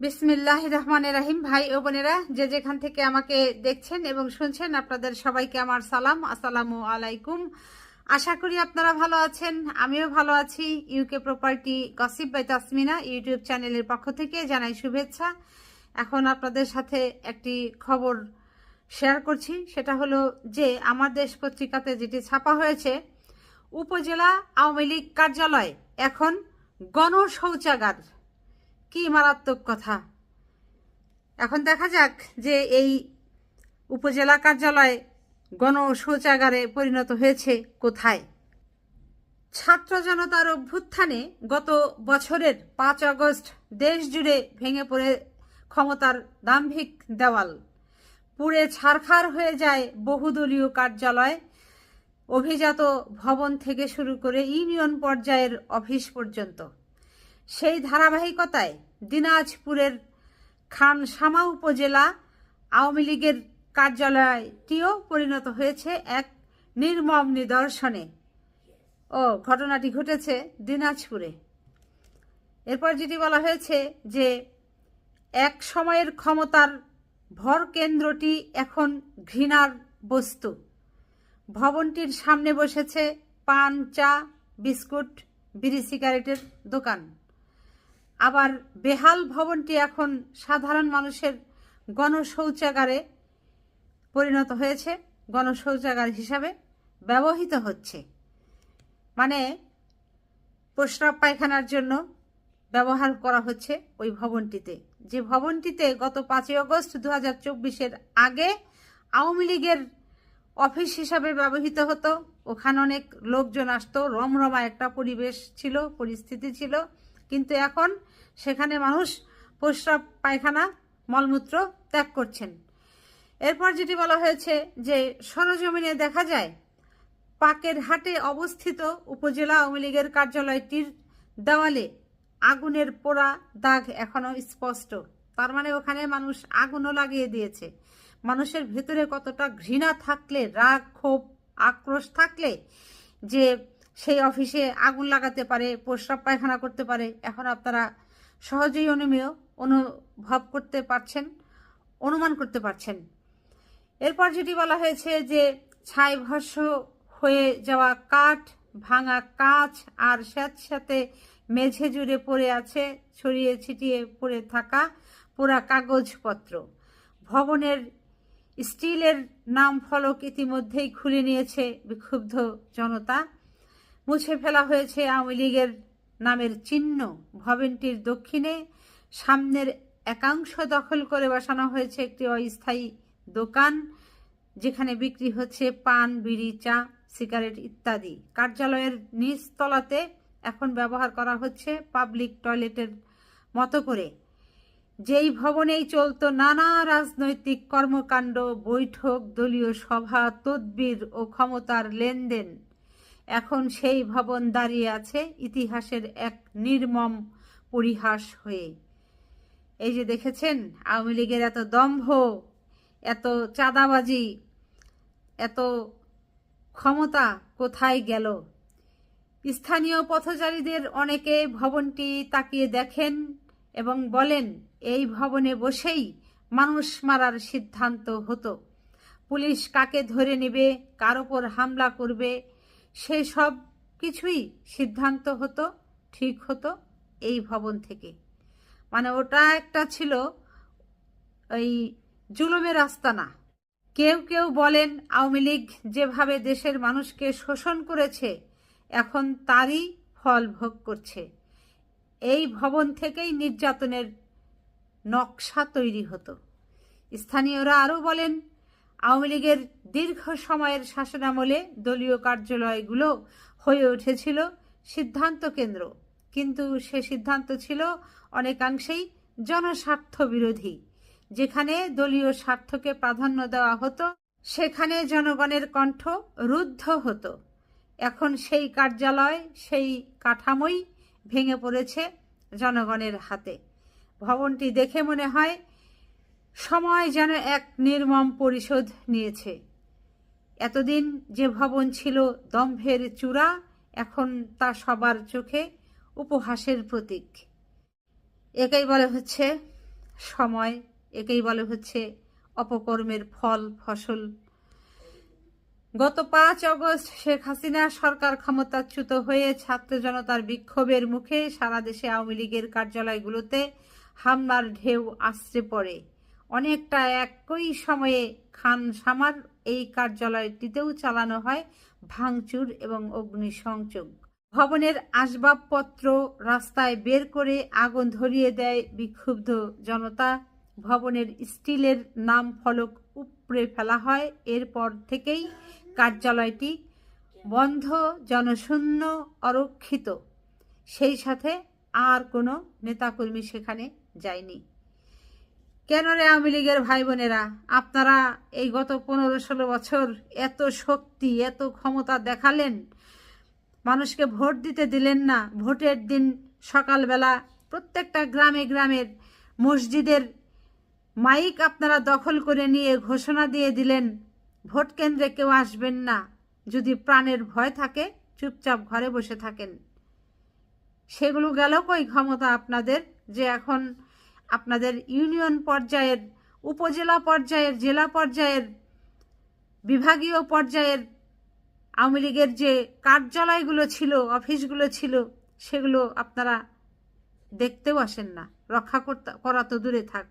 বিসমিল্লাহ রহমান রাহিম ভাই ও বোনেরা, যে যেখান থেকে আমাকে দেখছেন এবং শুনছেন, আপনাদের সবাইকে আমার সালাম। আসসালামু আলাইকুম। আশা করি আপনারা ভালো আছেন, আমিও ভালো আছি। UK property gossip by Tasmina YouTube চ্যানেলের পক্ষ থেকে জানাই শুভেচ্ছা। এখন আপনাদের সাথে একটি খবর শেয়ার করছি, সেটা হলো যে আমার দেশ পত্রিকাতে যেটি ছাপা হয়েছে, উপজেলা আওয়ামী লীগ কার্যালয় এখন গণশৌচাগার। কি মারাত্মক কথা। এখন দেখা যাক যে এই উপজেলা কার্যালয় গণশৌচাগারে পরিণত হয়েছে কোথায়। ছাত্র জনতার অভ্যুত্থানে গত বছরের পাঁচ আগস্ট দেশ জুড়ে ভেঙে পড়ে ক্ষমতার দাম্ভিক দেওয়াল। পুড়ে ছারখার হয়ে যায় বহুদলীয় কার্যালয়। অভিজাত ভবন থেকে শুরু করে ইউনিয়ন পর্যায়ের অফিস পর্যন্ত। সেই ধারাবাহিকতায় দিনাজপুরের খানসামা উপজেলা আওয়ামী লীগের কার্যালয়টিও পরিণত হয়েছে এক নির্মম নিদর্শনে। ও ঘটনাটি ঘটেছে দিনাজপুরে। এরপর যেটি বলা হয়েছে যে, এক সময়ের ক্ষমতার ভর কেন্দ্রটি এখন ঘৃণার বস্তু। ভবনটির সামনে বসেছে পান, চা, বিস্কুট, বিড়ি, সিগারেটের দোকান। আবার বেহাল ভবনটি এখন সাধারণ মানুষের গণশৌচাগারে পরিণত হয়েছে, গণশৌচাগার হিসাবে ব্যবহৃত হচ্ছে। মানে প্রস্রাব পায়খানার জন্য ব্যবহার করা হচ্ছে ওই ভবনটিতে। যে ভবনটিতে গত পাঁচই আগস্ট দু হাজার আগে আওয়ামী লীগের অফিস হিসাবে ব্যবহৃত হতো, ওখানে অনেক লোকজন আসতো, রমরমা একটা পরিবেশ ছিল, পরিস্থিতি ছিল। কিন্তু এখন সেখানে মানুষ প্রস্রাব, পায়খানা, মলমূত্র ত্যাগ করছেন। এরপর যেটি বলা হয়েছে যে, সরজমিনে দেখা যায়, পাকের হাটে অবস্থিত উপজেলা আওয়ামী লীগের কার্যালয়টির দেওয়ালে আগুনের পোড়া দাগ এখনও স্পষ্ট। তার মানে ওখানে মানুষ আগুনও লাগিয়ে দিয়েছে। মানুষের ভেতরে কতটা ঘৃণা থাকলে, রাগ, ক্ষোভ, আক্রোশ থাকলে যে সেই অফিসে আগুন লাগাতে পারে, প্রস্রাব, পায়খানা করতে পারে, এখন আপনারা সহজেই অনুমেয়, অনুভব করতে পারছেন, অনুমান করতে পারছেন। এরপর যেটি বলা হয়েছে যে ছাই ভস্য হয়ে যাওয়া কাঠ, ভাঙা কাঁচ আর স্যাঁতস্যাঁতে মেঝে জুড়ে পড়ে আছে, ছড়িয়ে ছিটিয়ে পড়ে থাকা পুরা কাগজপত্র। ভবনের স্টিলের নাম ফলক ইতিমধ্যেই খুলে নিয়েছে বিক্ষুব্ধ জনতা। মুছে ফেলা হয়েছে আওয়ামী লীগের নামের চিহ্ন ভবনটির দক্ষিণে সামনের একাংশ দখল করে বসানো হয়েছে একটি অস্থায়ী দোকান, যেখানে বিক্রি হচ্ছে পান, বিড়ি, চা, সিগারেট ইত্যাদি। কার্যালয়ের নিচতলাতে এখন ব্যবহার করা হচ্ছে পাবলিক টয়লেটের মতো করে। যেই ভবনেই চলত নানা রাজনৈতিক কর্মকাণ্ড, বৈঠক, দলীয় সভা, তদবির ও ক্ষমতার লেনদেন এখন সেই ভবন দাঁড়িয়ে আছে ইতিহাসের এক নির্মম পরিহাস হয়ে। এই যে দেখেছেন, আওয়ামী লীগের এত দম্ভ, এত চাঁদাবাজি, এত ক্ষমতা কোথায় গেল? স্থানীয় পথচারীদের অনেকে ভবনটি তাকিয়ে দেখেন এবং বলেন, এই ভবনে বসেই মানুষ মারার সিদ্ধান্ত হতো। পুলিশ কাকে ধরে নেবে, কার ওপর হামলা করবে সেই সব কিছুই সিদ্ধান্ত হতো, ঠিক হতো এই ভবন থেকে। মানে ওটা একটা ছিল ওই জুলুমের আস্তানা। কেউ কেউ বলেন আওয়ামী লীগ যেভাবে দেশের মানুষকে শোষণ করেছে, এখন তারই ফল ভোগ করছে। এই ভবন থেকেই নির্যাতনের নকশা তৈরি হতো। স্থানীয়রা আরও বলেন আওয়ামী লীগের দীর্ঘ সময়ের শাসনামলে দলীয় কার্যালয়গুলো হয়ে উঠেছিল সিদ্ধান্ত কেন্দ্র। কিন্তু সে সিদ্ধান্ত ছিল অনেকাংশেই জনস্বার্থ বিরোধী। যেখানে দলীয় স্বার্থকে প্রাধান্য দেওয়া হতো, সেখানে জনগণের কণ্ঠ রুদ্ধ হতো। এখন সেই কার্যালয়, সেই কাঠামোই ভেঙে পড়েছে জনগণের হাতে। ভবনটি দেখে মনে হয় সময় যেন এক নির্মম পরিশোধ নিয়েছে। এতদিন যে ভবন ছিল দম্ভের চূড়া, এখন তা সবার চোখে উপহাসের প্রতীক। একেই বলে হচ্ছে সময়, একেই বলে হচ্ছে অপকর্মের ফল, ফসল। গত পাঁচ অগস্ট শেখ হাসিনা সরকার ক্ষমতাচ্যুত হয়ে ছাত্র জনতার বিক্ষোভের মুখে সারা দেশে আওয়ামী লীগের কার্যালয়গুলোতে হামলার ঢেউ আসছে পড়ে। অনেকটা একই সময়ে খান সামার এই কার্যালয়টিতেও চালানো হয় ভাঙচুর এবং অগ্নিসংযোগ। ভবনের আসবাবপত্র রাস্তায় বের করে আগুন ধরিয়ে দেয় বিক্ষুব্ধ জনতা। ভবনের স্টিলের নাম ফলক উপড়ে ফেলা হয়। এরপর থেকেই কার্যালয়টি বন্ধ, জনশূন্য, অরক্ষিত। সেই সাথে আর কোনো নেতাকর্মী সেখানে যায়নি। কেন রে আওয়ামী লীগের ভাই বোনেরা আপনারা এই গত পনেরো ষোলো বছর এত শক্তি, এত ক্ষমতা দেখালেন, মানুষকে ভোট দিতে দিলেন না। ভোটের দিন সকালবেলা প্রত্যেকটা গ্রামে গ্রামের মসজিদের মাইক আপনারা দখল করে নিয়ে ঘোষণা দিয়ে দিলেন, ভোট কেন্দ্রে কেউ আসবেন না। যদি প্রাণের ভয় থাকে, চুপচাপ ঘরে বসে থাকেন। সেগুলো গেল কই ক্ষমতা আপনাদের? যে এখন আপনাদের ইউনিয়ন পর্যায়ের, উপজেলা পর্যায়ের, জেলা পর্যায়ের, বিভাগীয় পর্যায়ের আওয়ামী লীগের যে কার্যালয়গুলো ছিল, অফিসগুলো ছিল, সেগুলো আপনারা দেখতেও আসেন না। রক্ষা করা তো দূরে থাক।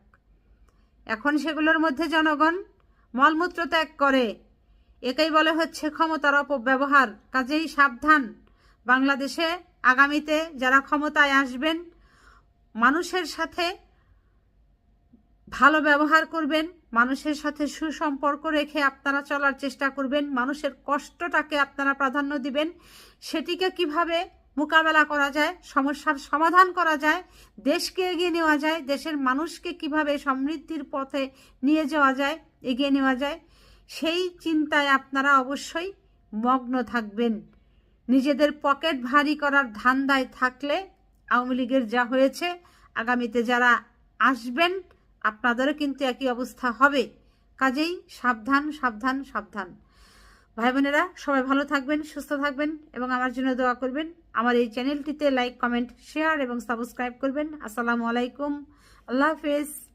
এখন সেগুলোর মধ্যে জনগণ মলমূত্র ত্যাগ করে। একেই বলে হচ্ছে ক্ষমতার অপব্যবহার। কাজেই সাবধান। বাংলাদেশে আগামীতে যারা ক্ষমতায় আসবেন, মানুষের সাথে ভালো ব্যবহার করবেন, মানুষের সাথে সুসম্পর্ক রেখে আপনারা চলার চেষ্টা করবেন, মানুষের কষ্টটাকে আপনারা প্রাধান্য দিবেন। সেটিকে কীভাবে মোকাবেলা করা যায়, সমস্যার সমাধান করা যায়, দেশকে এগিয়ে নেওয়া যায়, দেশের মানুষকে কীভাবে সমৃদ্ধির পথে নিয়ে যাওয়া যায়, এগিয়ে নেওয়া যায়, সেই চিন্তায় আপনারা অবশ্যই মগ্ন থাকবেন। নিজেদের পকেট ভারী করার ধান্দায় থাকলে আওয়ামী লীগের যা হয়েছে, আগামীতে যারা আসবেন আপনাদেরও কিন্তু একই অবস্থা হবে। কাজেই সাবধান সাবধান সাবধান। ভাই বোনেরা, সবাই ভালো থাকবেন, সুস্থ থাকবেন এবং আমার জন্য দোয়া করবেন। আমার এই চ্যানেলটিতে লাইক, কমেন্ট, শেয়ার এবং সাবস্ক্রাইব করবেন। আসসালামু আলাইকুম। আল্লাহ হাফেজ।